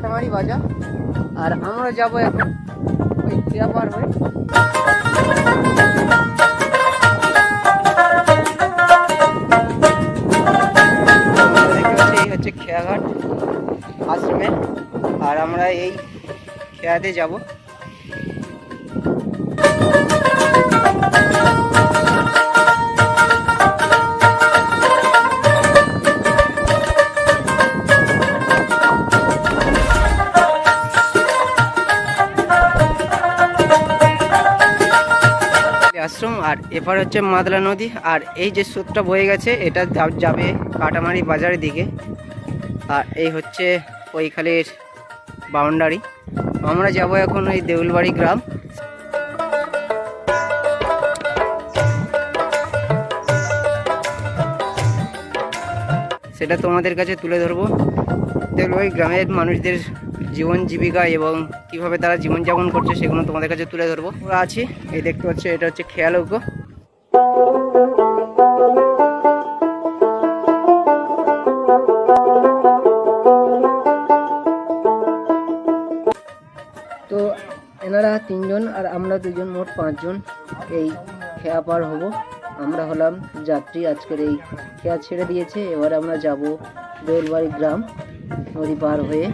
কাটামারি বাজার আর আমরা যাব এখন ওই খেয়া পার হয়ে হচ্ছে খেয়াঘাট আশ্রমে। আর আমরা এই খেয়াতে যাব। আর এপার হচ্ছে মাদলা নদী, আর এই যে স্রোতটা বয়ে গেছে, এটা যাবে কাটামারি বাজারের দিকে। আর এই হচ্ছে ওইখালির বাউন্ডারি। আমরা যাব এখন ওই দেউলবাড়ি গ্রাম। সেটা তোমাদের কাছে তুলে ধরবো। দেউলবাড়ি গ্রামের মানুষদের জীবন জীবিকা এবং কীভাবে তারা জীবনযাপন করছে সেগুলো তোমাদের কাছে তুলে ধরবো। ওরা আছি, এই দেখতে পাচ্ছ, এটা হচ্ছে খেয়ালজ্ঞ তো এনারা তিনজন আর আমরা দুজন, মোট পাঁচজন এই খেয়া পার হব। আমরা হলাম যাত্রী, আজকের এই খেয়া ছেড়ে দিয়েছে। এবার আমরা যাব দেউলবাড়ি গ্রাম, নদী পার হয়ে।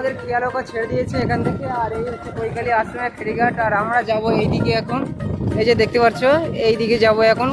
আমাদের খেয়ালকা ছেড়ে দিয়েছে এখান থেকে। আর এই হচ্ছে কৈকালী আশ্রমের ফেরিঘাট। আর আমরা যাব এইদিকে এখন। এই যে দেখতে পাচ্ছ, এইদিকে যাব এখন।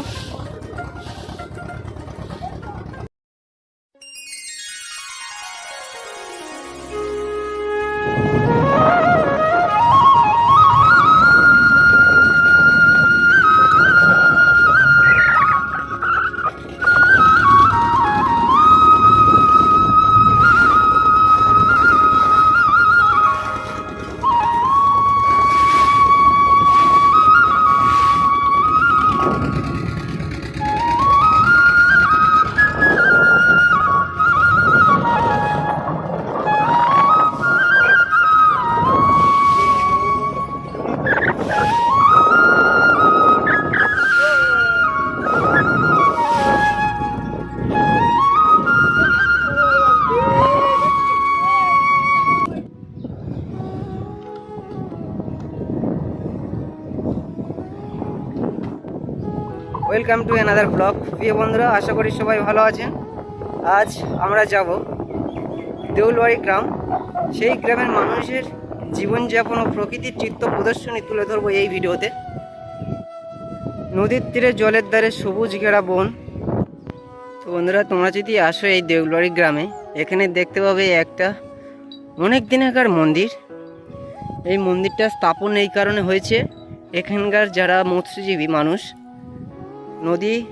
ওয়েলকাম টু অ্যানাদার ব্লগ প্রিয় বন্ধুরা, আশা করি সবাই ভালো আছেন। আজ আমরা যাব দেউলবাড়ি গ্রাম। সেই গ্রামের মানুষের জীবনযাপন ও প্রকৃতির চিত্ত প্রদর্শনী তুলে ধরবো এই ভিডিওতে। নদীর তীরে জলের দ্বারে সবুজ ঘেরা বন। তো বন্ধুরা, তোমরা যদি আসো এই দেউলবাড়ি গ্রামে, এখানে দেখতে পাবে একটা অনেক দিন দিনকার মন্দির। এই মন্দিরটা স্থাপন এই কারণে হয়েছে। এখানকার যারা মৎস্যজীবী মানুষ নদী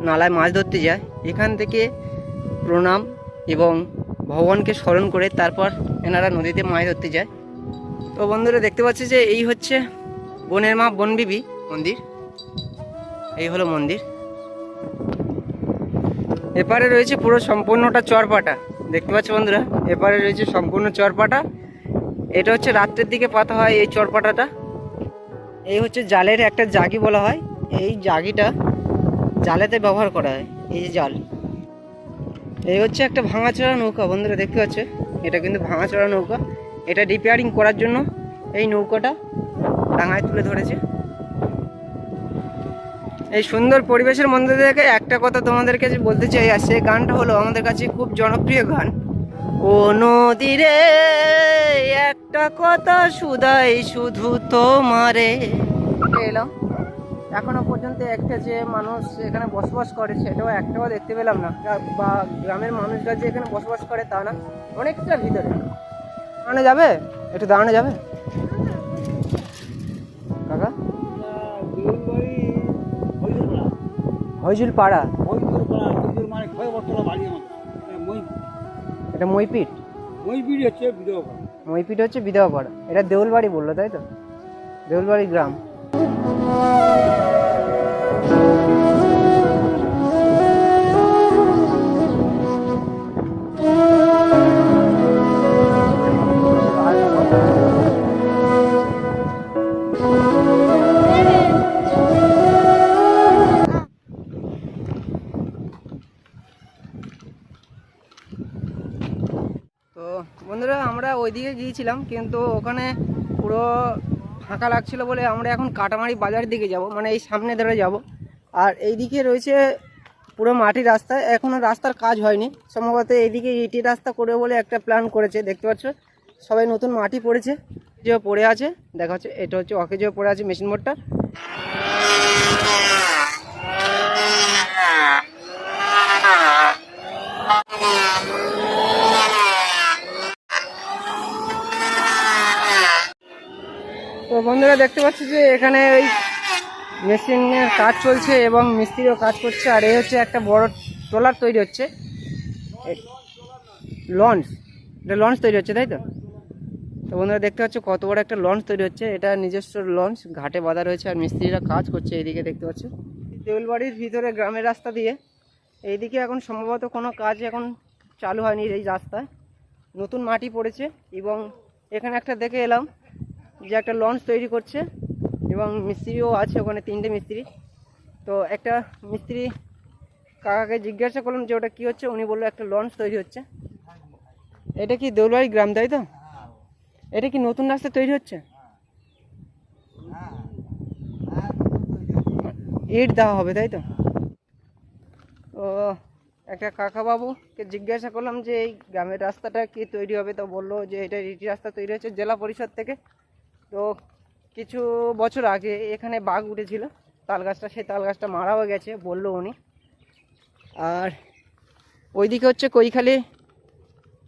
নালায় মাছ ধরতে যায়। এখান থেকে প্রণাম এবং ভগবানকে স্মরণ করে তারপর এনারা নদীতে মাছ ধরতে যায়। তো বন্ধুরা, দেখতে পাচ্ছি যে এই হচ্ছে বনের মা বনবিবি মন্দির। এই হলো মন্দির। এপারে রয়েছে পুরো সম্পূর্ণটা চরপাটা। দেখতে পাচ্ছ বন্ধুরা, এপারে রয়েছে সম্পূর্ণ চরপাটা। এটা হচ্ছে রাত্রের দিকে পাতা হয় এই চরপাটাটা। এই হচ্ছে জালের একটা জাগি বলা হয়। এই জাগিটা জালেতে ব্যবহার করা হয়, এই যে জাল। এই হচ্ছে একটা ভাঙাচোরা নৌকা, বন্ধুরা দেখতে পাচ্ছে? এটা কিন্তু ভাঙাচোরা নৌকা। এটা রিপেয়ারিং করার জন্য এই নৌকাটা ডাঙায় তুলে ধরেছে। এই সুন্দর পরিবেশের মধ্যে থেকে একটা কথা তোমাদের কাছে বলতে চাই, আর সেই গানটা হলো আমাদের কাছে খুব জনপ্রিয় গান। ও নদীরে একটা কথা শুধাই শুধু তোমারে। এলাম এখনও পর্যন্ত একটা যে মানুষ এখানে বসবাস করে সেটাও একটাও দেখতে পেলাম না। বা গ্রামের মানুষরা যে এখানে বসবাস করে তা না, অনেকটা ভিতরে। দাঁড়ানো যাবে? একটু দাঁড়ানো যাবে? হরিদুরপাড়া হইজুল পাড়া এটা মইপিট? মই হচ্ছে বিধবা মইপিট হচ্ছে বিধবা পাড়া এটা দেউলবাড়ি বলল, তাই তো? দেউলবাড়ি গ্রাম। বন্ধুরা আমরা ওইদিকে গিয়েছিলাম কিন্তু ওখানে পুরো ফাঁকা লাগছিল বলে আমরা এখন কাটামারি বাজার দিকে যাব মানে এই সামনে ধরে যাব। আর এইদিকে রয়েছে পুরো মাটির রাস্তা এখনও রাস্তার কাজ হয়নি। সম্ভবত এইদিকে ইটি রাস্তা করবে বলে একটা প্ল্যান করেছে, দেখতে পাচ্ছ? সবাই নতুন মাটি পড়েছে যে পড়ে আছে, দেখা হচ্ছে এটা হচ্ছে অকেজো পড়ে আছে মেশিন বোর্ডটা বন্ধুরা দেখতে পাচ্ছি যে এখানে ওই মেশিনের কাজ চলছে এবং মিস্ত্রিও কাজ করছে, আর এই হচ্ছে একটা বড় ট্রলার তৈরি হচ্ছে। লঞ্চ এটা লঞ্চ তৈরি হচ্ছে, তাই তো? তো বন্ধুরা দেখতে পাচ্ছ কত বড় একটা লঞ্চ তৈরি হচ্ছে, এটা নিজস্ব লঞ্চ ঘাটে বাঁধা রয়েছে, আর মিস্ত্রিরা কাজ করছে এইদিকে দেখতে পাচ্ছ। দেউলবাড়ির ভিতরে গ্রামের রাস্তা দিয়ে, এইদিকে এখন সম্ভবত কোনো কাজ এখন চালু হয়নি এই রাস্তায়। নতুন মাটি পড়েছে এবং এখানে একটা দেখে এলাম যে একটা লঞ্চ তৈরি করছে এবং মিস্ত্রিও আছে ওখানে, তিনটে মিস্ত্রি। তো একটা মিস্ত্রি কাকাকে জিজ্ঞাসা করলাম যে ওটা কী হচ্ছে, উনি বলল একটা লঞ্চ তৈরি হচ্ছে। এটা কি দেউলবাড়ি গ্রাম, তাই তো? এটা কি নতুন রাস্তা তৈরি হচ্ছে? ইট দেওয়া হবে, তাই তো? ও একটা কাকা বাবুকে জিজ্ঞাসা করলাম যে এই গ্রামের রাস্তাটা কি তৈরি হবে, তো বলল যে এটা ইটি রাস্তা তৈরি হচ্ছে জেলা পরিষদ থেকে। তো কিছু বছর আগে এখানে বাঘ উঠেছিল তাল গাছটা সেই তাল গাছটা মারাও গেছে বলল উনি। আর ওইদিকে হচ্ছে কৈখালি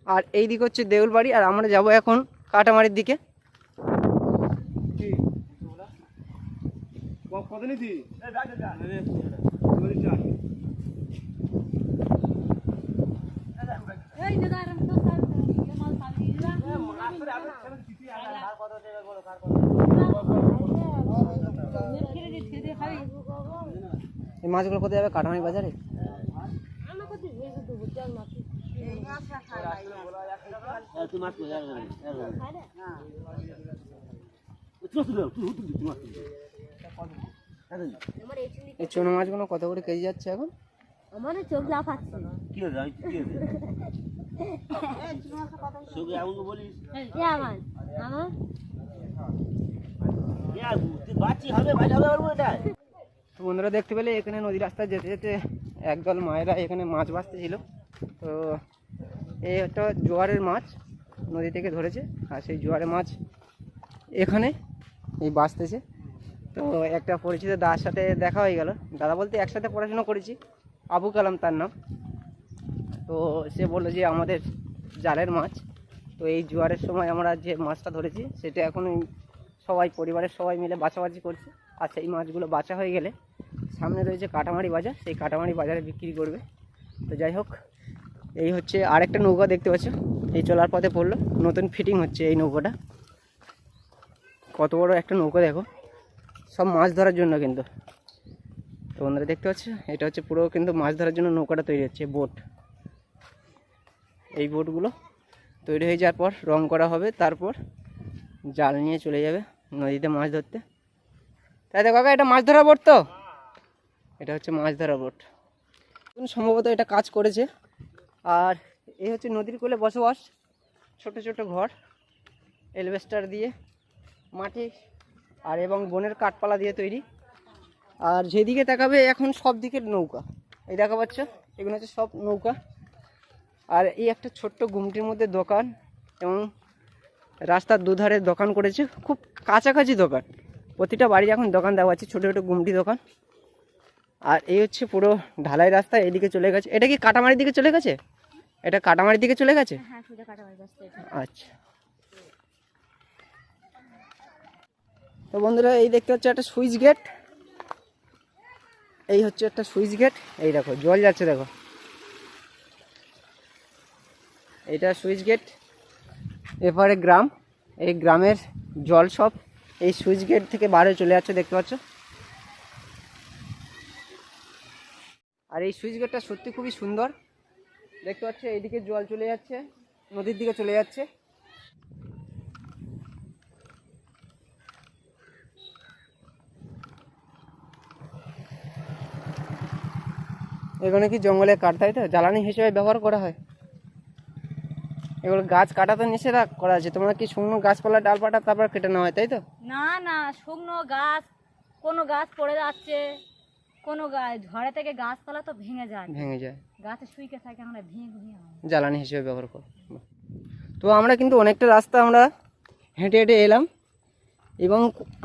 আর এই দিকে হচ্ছে দেউলবাড়ি আর আমরা যাব এখন কাটামারির দিকে। কত নিতি এই মাছগুলো কোথায় যাবে? কাটামারি বাজারে? এই চুনো মাছগুলো কত করে কেজি যাচ্ছে এখন? আমার চোখ লাফাচ্ছে। কি হয়েছে আমি কি হয়েছে সঙ্গে আমাকে বলিস এ আমার আমার তুই বাচ্চি হবে ভাই হবে পারব এটা তো বন্ধুরা দেখতে পেলে এখানে নদী রাস্তায় যেতে যেতে একদল মায়েরা এখানে মাছ বাঁচতেছিল। তো এই একটা জোয়ারের মাছ নদী থেকে ধরেছে আর সেই জোয়ারের মাছ এখানে এই বাঁচতেছে। তো একটা পরিচিত দাদার সাথে দেখা হয়ে গেল। দাদা বলতে একসাথে পড়াশোনা করেছি। আবু কালাম তার নাম। তো সে বলল যে আমাদের জালের মাছ। তো এই জোয়ারের সময় আমরা যে মাছটা ধরেছি, সেটা এখন সবাই, পরিবারের সবাই মিলে বাছাবাছি করছে। আর সেই মাছগুলো বাছা হয়ে গেলে সামনে রয়েছে কাটামারি বাজার। সেই কাটামারি বাজারে বিক্রি করবে। তো যাই হোক, এই হচ্ছে আরেকটা নৌকা দেখতে পাচ্ছ। এই চলার পথে পড়ল। নতুন ফিটিং হচ্ছে এই নৌকাটা। কত বড় একটা নৌকা দেখো। সব মাছ ধরার জন্য কিন্তু। তো বন্ধুরা দেখতে পাচ্ছ? এটা হচ্ছে পুরো কিন্তু মাছ ধরার জন্য নৌকাটা তৈরি হচ্ছে বোট এই বোটগুলো তৈরি হয়ে যাওয়ার পর রং করা হবে, তারপর জাল নিয়ে চলে যাবে নদীতে মাছ ধরতে। তাই কাকা, এটা মাছ ধরা বোট তো? এটা হচ্ছে মাছ ধরা বোট। সম্ভবত এটা কাজ করেছে। আর এই হচ্ছে নদীর কোলে বসবাস, ছোট ছোট ঘর, এলভেস্টার দিয়ে মাটি আর এবং বনের কাঠপালা দিয়ে তৈরি। আর যেদিকে তাকাবে এখন সব দিকের নৌকা। এই দেখা পাচ্ছ এগুলো হচ্ছে সব নৌকা। আর এই একটা ছোট্ট গুমটির মধ্যে দোকান এবং রাস্তার দুধারে দোকান করেছে। খুব কাছাকাছি দোকান। প্রতিটা বাড়ি এখন দোকান দেওয়া আছে ছোটো ছোটো গুমটি দোকান। আর এই হচ্ছে পুরো ঢালাই রাস্তা এদিকে চলে গেছে। এটা কি কাটামারির দিকে চলে গেছে? এটা কাটামারির দিকে চলে গেছে? হ্যাঁ আচ্ছা। তো বন্ধুরা এই দেখতে হচ্ছে একটা সুইচ গেট। এই হচ্ছে একটা সুইচ গেট। এই দেখো জল যাচ্ছে দেখো। এটা সুইচ গেট। এপারে গ্রাম। এই গ্রামের জল সব এই সুইচ গেট থেকে বাইরে চলে যাচ্ছে, দেখতে পাচ্ছ? আর এই সুইচ গেটটা সত্যি খুবই সুন্দর। দেখতে পাচ্ছ, এইদিকে জল চলে যাচ্ছে, নদীর দিকে চলে যাচ্ছে। এখানে কি জঙ্গলে কাঠ তাই তো? জ্বালানি হিসেবে ব্যবহার করা হয়। এগুলো গাছ কাটা তো নিষেধ করা আছে। তোমরা কি শুকনো গাছপালা ডালপাটা তারপর কেটে নেওয়া হয় তাই তো? না না শুকনো গাছ কোনো গাছ পড়ে যাচ্ছে কোনো গাছ ঝড়ে থেকে গাছপালা তো ভেঙে যায়। ভেঙে যায়। গাছে শুইকে থাকে আমরা ভেঙে ভেঙে জ্বালানি হিসেবে ব্যবহার করো। তো আমরা কিন্তু অনেকটা রাস্তা আমরা হেঁটে হেঁটে এলাম এবং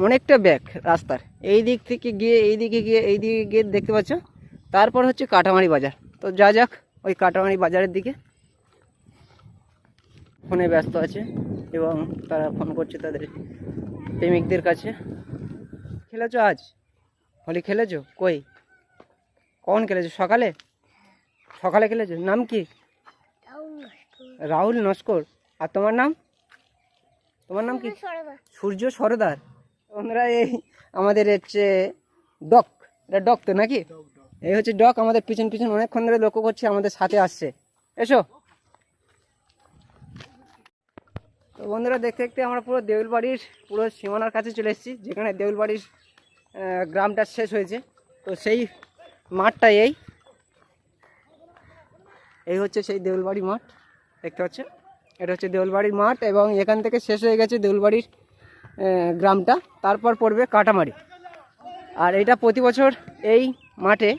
অনেকটা ব্যাক রাস্তার। এই দিক থেকে গিয়ে এই দিকে গিয়ে এই দিকে গিয়ে দেখতে পাচ্ছ তারপর হচ্ছে কাটামারি বাজার। তো যা যাক ওই কাটামারি বাজারের দিকে ফোনে ব্যস্ত আছে এবং তারা ফোন করছে তাদের প্রেমিকদের কাছে। খেলেছো আজ? হোলি খেলেছো? কই? কখন খেলেছো? সকালে? সকালে খেলেছো? নাম কি? রাহুল নস্কর। আর তোমার নাম? তোমার নাম কি? সূর্য সরদার। তোমরা এই আমাদের হচ্ছে ডক। এটা ডক তো নাকি? এই হচ্ছে ডক। আমাদের পিছন পিছন অনেকক্ষণ ধরে লক্ষ্য করছে, আমাদের সাথে আসছে। এসো। তো বন্ধুরা দেখতে দেখতে আমরা পুরো দেউলবাড়ির পুরো সীমানার কাছে চলে এসেছি যেখানে দেউলবাড়ির গ্রামটা শেষ হয়েছে। তো সেই মাঠটা এই। এই হচ্ছে সেই দেউলবাড়ি মাঠ দেখতে পাচ্ছ এটা হচ্ছে দেউলবাড়ির মাঠ এবং এখান থেকে শেষ হয়ে গেছে দেউলবাড়ির গ্রামটা। তারপর পড়বে কাটামারি। আর এটা প্রতি বছর এই মাঠে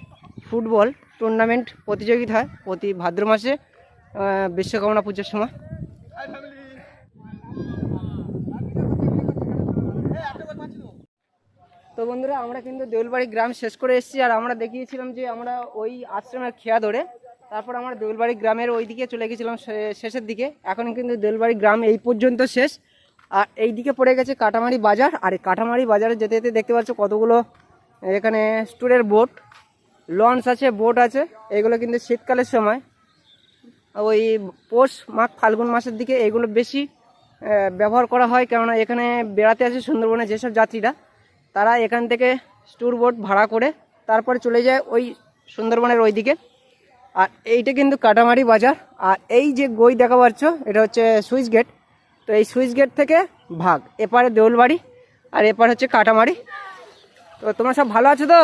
ফুটবল টুর্নামেন্ট প্রতিযোগিতা হয় প্রতি ভাদ্র মাসে আহ, বিশ্বকর্মা পুজোর সময়। তো বন্ধুরা, আমরা কিন্তু দেউলবাড়ি গ্রাম শেষ করে এসেছি আর আমরা দেখিয়েছিলাম যে আমরা ওই আশ্রমের খেয়া ধরে তারপর আমরা দেউলবাড়ি গ্রামের ওই দিকে চলে গেছিলাম শেষের দিকে। এখন কিন্তু দেউলবাড়ি গ্রাম এই পর্যন্ত শেষ। আর এই দিকে পড়ে গেছে কাটামারি বাজার। আর এই কাটামারি বাজারে যেতে যেতে দেখতে পাচ্ছ কতগুলো এখানে স্টুডের বোট, লঞ্চ আছে, বোট আছে। এগুলো কিন্তু শীতকালের সময়। ওই পৌষ মাঘ, ফাল্গুন মাসের দিকে এগুলো বেশি ব্যবহার করা হয়। কেননা এখানে বেড়াতে আসে সুন্দরবনে যেসব যাত্রীরা। তারা এখান থেকে ট্যুর বোট ভাড়া করে তারপরে চলে যায় ওই সুন্দরবনের ওই দিকে আর এইটা কিন্তু কাটামারি বাজার। আর এই যে গই দেখা পাচ্ছ এটা হচ্ছে সুইচ গেট। তো এই সুইচ গেট থেকে ভাগ, এপারে দেউলবাড়ি আর এপার হচ্ছে কাটামারি। তো তোমরা সব ভালো আছো তো?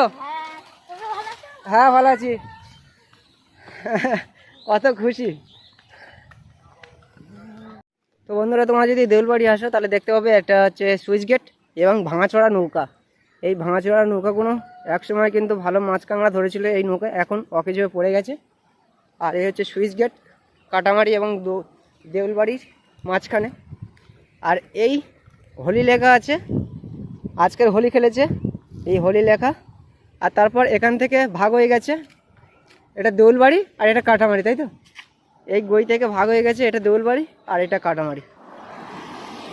হ্যাঁ ভালো আছি। কত খুশি। তো বন্ধুরা, তোমরা যদি দেউলবাড়ি আসো, তাহলে দেখতে পাবে একটা হচ্ছে সুইচ গেট এবং ভাঙাচড়া নৌকা। এই ভাঙাচড়া নৌকাগুলো একসময় কিন্তু ভালো মাছ কাঁকড়া ধরেছিল এই নৌকা, এখন অকেজ হয়ে পড়ে গেছে। আর এই হচ্ছে সুইচ গেট, কাটামারি এবং দেউলবাড়ির মাঝখানে। আর এই হোলি লেখা আছে, আজকের হোলি খেলেছে এই হোলি লেখা। আর তারপর এখান থেকে ভাগ হয়ে গেছে, এটা দেউলবাড়ি আর এটা কাটামারি, তাই তো? এই গই থেকে ভাগ হয়ে গেছে, এটা দেউলবাড়ি আর এটা কাটামারি।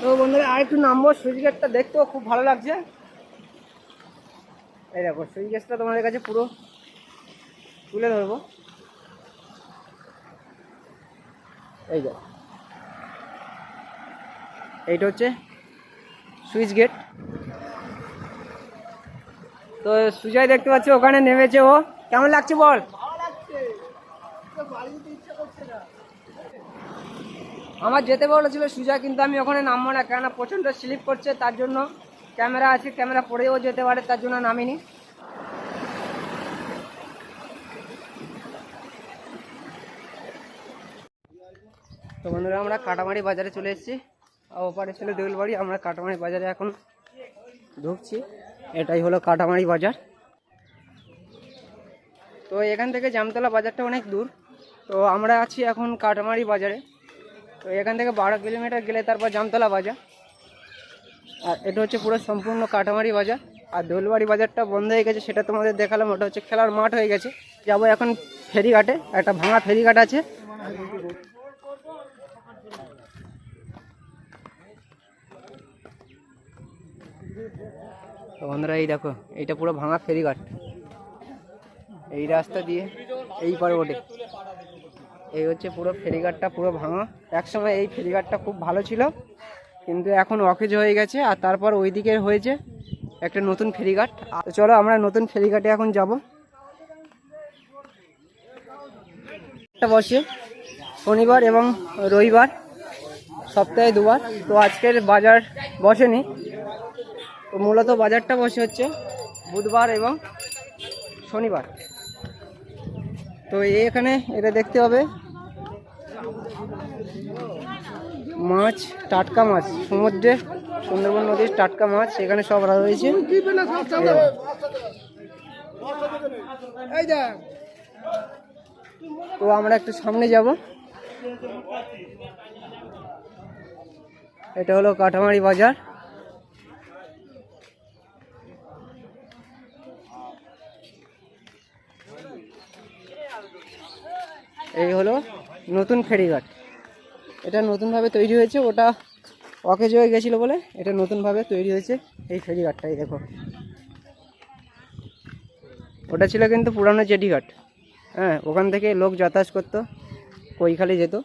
তো বন্ধুরা আর একটু নামবো, সুইচ গেটটা দেখতেও খুব ভালো লাগছে। এই দেখো সুইচ গেটটা তোমাদের কাছে পুরো তুলে ধরবো। এই দেখো। এইটা হচ্ছে সুইচ গেট। তো সুজয় দেখতে পাচ্ছ, ওখানে নেমেছে ও। কেমন লাগছে বল? আমার যেতে বলেছিল সুজয়, কিন্তু আমি ওখানে নামবো না, কেননা প্রচণ্ড স্লিপ করছে, তার জন্য ক্যামেরা আছে, ক্যামেরা পড়েও যেতে পারে, তার জন্য নামিনি। তো বন্ধুরা, আমরা কাটামারি বাজারে চলে এসেছি। ওপারে ছিল দেউলবাড়ি, আমরা কাটামারি বাজারে এখন ঢুকছি। এটাই হলো কাটামারি বাজার। তো এখান থেকে জামতলা বাজারটা অনেক দূর। তো আমরা আছি এখন কাটামারি বাজারে। তো এখান থেকে বারো কিলোমিটার গেলে তারপর জামতলা বাজার। আর এটা হচ্ছে পুরো সম্পূর্ণ কাটামারি বাজার। আর দোলবাড়ি বাজারটা বন্ধ হয়ে গেছে, সেটা তোমাদের দেখালাম। ওটা হচ্ছে খেলার মাঠ হয়ে গেছে। যাব এখন ফেরিঘাটে, একটা ভাঙা ফেরিঘাট আছে। বন্ধুরা, এই দেখো, এইটা পুরো ভাঙা ফেরিঘাট। এই রাস্তা দিয়ে, এই পারে এই হচ্ছে পুরো ফেরিঘাটটা পুরো ভাঙা। একসময় এই ফেরিঘাটটা খুব ভালো ছিল। কিন্তু এখন অকেজ হয়ে গেছে আর তারপর ওইদিকে হয়েছে একটা নতুন ফেরিঘাট। চলো আমরা নতুন ফেরিঘাটে এখন যাব। বসে, শনিবার এবং রবিবার, সপ্তাহে দুবার। তো আজকের বাজার বসেনি। তো মূলত বাজারটা বসে হচ্ছে বুধবার এবং শনিবার। তো এখানে এটা দেখতে হবে। মাছ, টাটকা মাছ, সমুদ্রে, সুন্দরবন নদীর টাটকা মাছ, এখানে সব রয়েছে তো আমরা একটু সামনে যাব। এটা হলো কাটামারি বাজার। এই হলো নতুন ফেরিঘাট। এটা নতুনভাবে তৈরি হয়েছে, ওটা অকেজ হয়ে গেছিল বলে এটা নতুনভাবে তৈরি হয়েছে। এই ফেরিঘাটটাই দেখো। ওটা ছিল কিন্তু পুরানো জেটিঘাট হ্যাঁ ওখান থেকে লোক যাতায়াত করতো, কৈখালি যেত।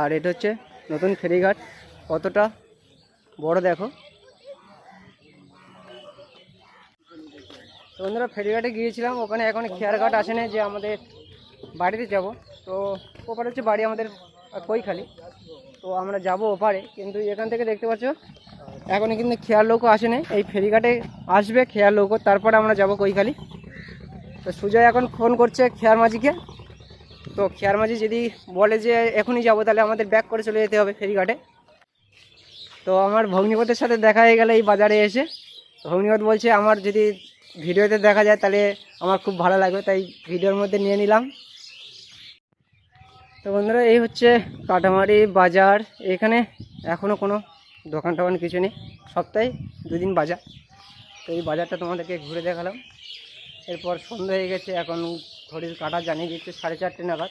আর এটা হচ্ছে নতুন ফেরিঘাট কতটা বড় দেখো। তো বন্ধুরা ফেরিঘাটে গিয়েছিলাম। ওখানে এখন খেয়ারঘাট আসেনি যে আমাদের বাড়িতে যাব। তো ওপারে হচ্ছে বাড়ি আমাদের কৈখালি তো আমরা যাব ওপারে, কিন্তু এখান থেকে দেখতে পাচ্ছ এখনই কিন্তু খেয়াল লোকও আসেনি। এই ফেরিঘাটে আসবে, খেয়াল লোকও। তারপরে আমরা যাব কৈখালি তো সুজয় এখন ফোন করছে খেয়ার মাঝিকে তো খেয়ার মাঝি যদি বলে যে এখনই যাব, তাহলে আমাদের ব্যাক করে চলে যেতে হবে ফেরিঘাটে। তো আমার ভগ্নিপথের সাথে দেখা হয়ে গেলে এই বাজারে এসে। ভগ্নিপথ বলছে, আমার যদি ভিডিওতে দেখা যায়, তাহলে আমার খুব ভালো লাগবে। তাই ভিডিওর মধ্যে নিয়ে নিলাম। তো বন্ধুরা, এই হচ্ছে কাটামারি বাজার। এখানে এখনও কোনো দোকান টোকান কিছু নেই। সপ্তাহে দুদিন বাজার। তো এই বাজারটা তোমাদেরকে ঘুরে দেখালাম। এরপর সন্ধ্যা হয়ে গেছে, এখন ঘড়ির কাটা জানিয়ে দিচ্ছে সাড়ে চারটে নাগাদ।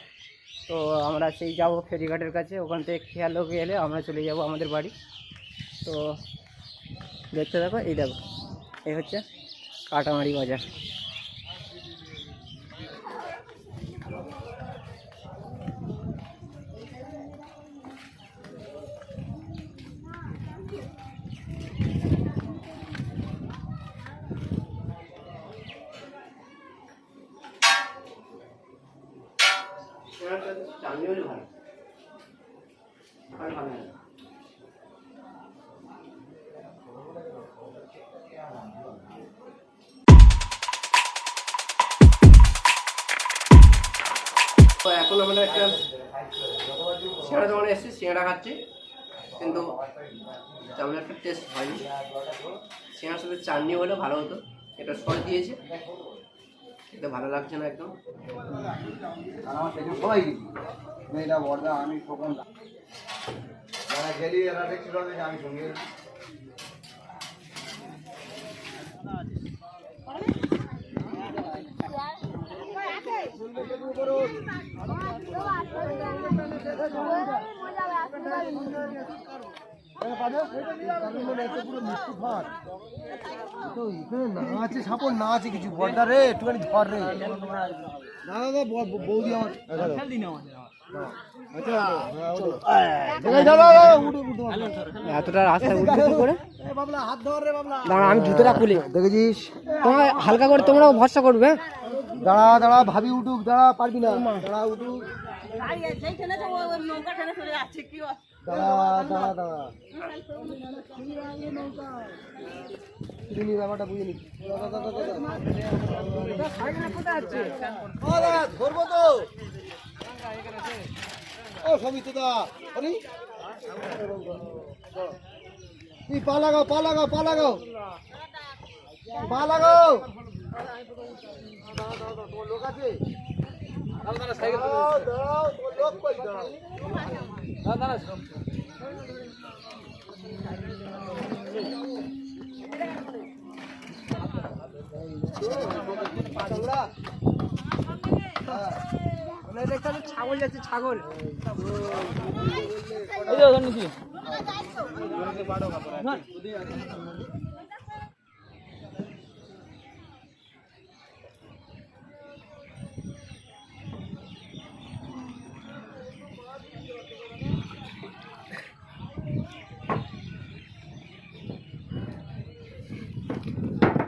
তো আমরা সেই যাব ফেরিঘাটের কাছে। ওখান থেকে খেয়াল লোক এলে আমরা চলে যাব আমাদের বাড়ি। তো দেখতে দেখো এই দেখো, এই হচ্ছে কাটামারি বাজার। তো এখন আমরা একটা সিঙ্গাড়া দোকানে এসেছি সিঙ্গাড়া খাচ্ছি। কিন্তু তেমন একটা টেস্ট হয়নি। সিঙ্গাড়ার সাথে চাটনি হলে ভালো হতো। এটা সস দিয়েছে। খেতে ভালো লাগছে না একদম। আর আমার সেদিন সবাই গেছি মেয়েরা বর্দা আমি খোকন। যারা গেলি এরা দেখছিল আমি সঙ্গে। না আছে সাপোর্ট না আছে কিছু বর্দা রে একটুখানি ধর রে না দাদা বৌদি আমার এতটা রাস্তা উঠবে কি করে? বাবলা হাত ধর রে বাবলা দাঁড়া আমি জুতোটা খুলি। দেখেছিস? তোমার হালকা করে তোমরাও ভরসা করবে দাঁড়া দাঁড়া ভাবি উঠুক দাঁড়া পারবি না। দাঁড়া উঠুক। দাঁড়া দাঁড়া নি ব্যাপারটা বুঝে নি। ধরবো তো। ও সমিত দা আরে তুই পা লাগাও পা লাগাও পা লাগাও। পা লাগাও। লোক আছে? ছাগল যাচ্ছে ছাগল।